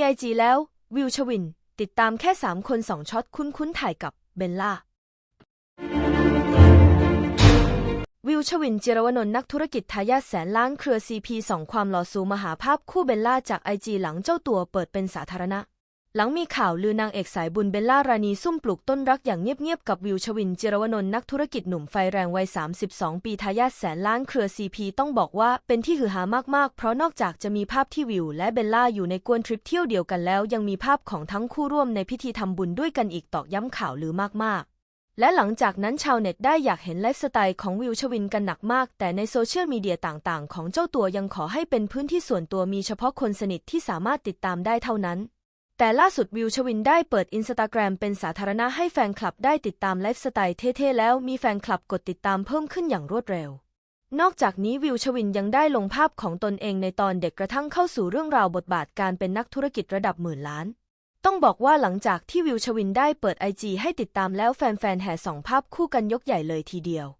ีไอจีแล้ว วิวชวิน ติดตามแค่ 3 คน 2 ช็อตคุ้นๆถ่ายกับเบลล่า วิวชวินจิรวนนท์นักธุรกิจทายาทแสนล้านเครือซีพีสองความหล่อสูงมหาภาพคู่เบลล่าจากไอจีหลังเจ้าตัวเปิดเป็นสาธารณะ หลังมีข่าวลือนางเอกสายบุญเบลล่ารานีซุ่มปลูกต้นรักอย่างเงียบๆ กับวิวชวินจิรวนนท์นักธุรกิจหนุ่มไฟแรงวัย 32 ปีทายาทแสนล้านเครือซีพีต้องบอกว่าเป็นที่ฮือฮามากๆ เพราะนอกจากจะมีภาพที่วิวและเบลล่าอยู่ในกวนทริปเที่ยวเดียวกันแล้ว ยังมีภาพของทั้งคู่ร่วมในพิธีทำบุญด้วยกันอีกตอกย้ำข่าวลือมากๆและหลังจากนั้นชาวเน็ตได้อยากเห็นไลฟ์สไตล์ของวิวชวินกันหนักมาก แต่ในโซเชียลมีเดียต่างๆ ของเจ้าตัวยังขอให้เป็นพื้นที่ส่วนตัวมีเฉพาะคนสนิทที่สามารถติดตามได้เท่านั้น แต่ล่าสุดวิวชวินได้เปิดอินสตาแกรมเป็นสาธารณะให้แฟนคลับได้ติดตามไลฟ์สไตล์เท่ๆแล้วมีแฟนคลับกดติดตามเพิ่มขึ้นอย่างรวดเร็ว นอกจากนี้วิวชวินยังได้ลงภาพของตนเองในตอนเด็กกระทั่งเข้าสู่เรื่องราวบทบาทการเป็นนักธุรกิจระดับหมื่นล้าน ต้องบอกว่าหลังจากที่วิวชวินได้เปิดไอจีให้ติดตามแล้วแฟนๆแห่ส่องภาพคู่กันยกใหญ่เลยทีเดียว